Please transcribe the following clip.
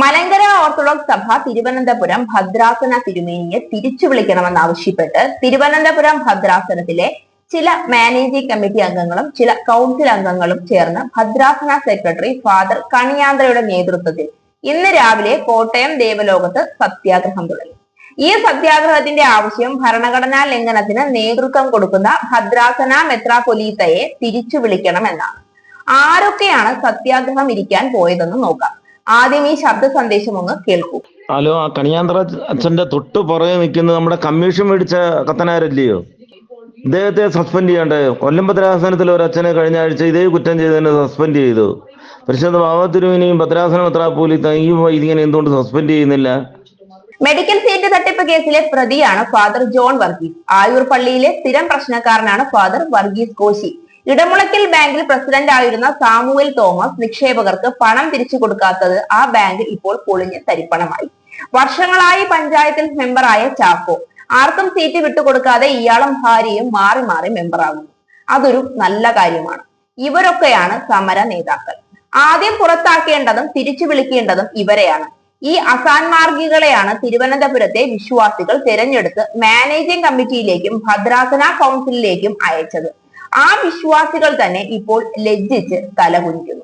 Malankara orthodox സഭ തിരുവനന്തപുരം ഭദ്രാസന തിരുമേനിയെ തിരിച്ചു വിളിക്കണമെന്നാവശ്യപ്പെട്ട് തിരുവനന്തപുരം ഭദ്രാസനത്തിലെ ചില മാനേജിംഗ് കമ്മിറ്റി അംഗങ്ങളും ചില കൗൺസിൽ അംഗങ്ങളും ചേർന്ന് ഭദ്രാസന സെക്രട്ടറി ഫാദർ കണിയാന്ത്രയുടെ നേതൃത്വത്തിൽ ഇന്ന് രാവിലെ കോട്ടയം ദേവലോകത്ത് സത്യാഗ്രഹം തുടങ്ങി. ഈ സത്യാഗ്രഹത്തിന്റെ ആവശ്യം ഭരണഘടനാ ലംഘനത്തിന് നേതൃത്വം കൊടുക്കുന്ന ഭദ്രാസന മെത്രാപൊലീത്തയെ തിരിച്ചു വിളിക്കണമെന്നാണ്. ആരൊക്കെയാണ് സത്യാഗ്രഹം ഇരിക്കാൻ പോയതെന്ന് നോക്കാം. ആദ്യം ഈ ശബ്ദ സന്ദേശം ഒന്ന് കേൾക്കൂ. ഹലോ ആ കണിയാന്തറ അച്ഛന്റെ തൊട്ട് പുറകെ നിൽക്കുന്നത് നമ്മുടെ കമ്മീഷൻ മേടിച്ച കത്തനാരല്ലയോ? ഇദ്ദേഹത്തെ സസ്പെൻഡ് ചെയ്യണ്ടേ. കൊല്ലം ഭദ്രാസനത്തിൽ ഒരു അച്ഛനെ കഴിഞ്ഞ ആഴ്ച ഇതേ കുറ്റം ചെയ്തതിന് സസ്പെൻഡ് ചെയ്തു. പരിശുദ്ധ ബാബത്തിരുവിനെയും ഭദ്രാസന മെത്രാപ്പോലീത്ത ഈ ഇതിങ്ങനെ എന്തുകൊണ്ട് സസ്പെൻഡ് ചെയ്യുന്നില്ല? മെഡിക്കൽ സീറ്റ് തട്ടിപ്പ് കേസിലെ പ്രതിയാണ് ഫാദർ ജോൺ വർഗീസ്. ആയൂർ പള്ളിയിലെ സ്ഥിരം പ്രശ്നക്കാരനാണ് ഫാദർ വർഗീസ് കോശി. ഇടമുളയ്ക്കൽ ബാങ്കിൽ പ്രസിഡന്റ് ആയിരുന്ന സാമുവൽ തോമസ് നിക്ഷേപകർക്ക് പണം തിരിച്ചു കൊടുക്കാത്തത് ആ ബാങ്ക് ഇപ്പോൾ പൊളിഞ്ഞ് തരിപ്പണമായി. വർഷങ്ങളായി പഞ്ചായത്തിൽ മെമ്പറായ ചാക്കോ ആർക്കും സീറ്റ് വിട്ടുകൊടുക്കാതെ ഇയാളും ഭാര്യയും മാറി മാറി മെമ്പറാകുന്നു അതൊരു നല്ല കാര്യമാണ്. ഇവരൊക്കെയാണ് സമര നേതാക്കൾ. ആദ്യം പുറത്താക്കേണ്ടതും തിരിച്ചു വിളിക്കേണ്ടതും ഇവരെയാണ്. ഈ അസാൻമാർഗികളെയാണ് തിരുവനന്തപുരത്തെ വിശ്വാസികൾ തിരഞ്ഞെടുത്ത് മാനേജിംഗ് കമ്മിറ്റിയിലേക്കും ഭദ്രാസന കൗൺസിലിലേക്കും അയച്ചത്. ആ വിശ്വാസികൾ തന്നെ ഇപ്പോൾ ലജ്ജിച്ച് തലകുനിക്കുന്നു.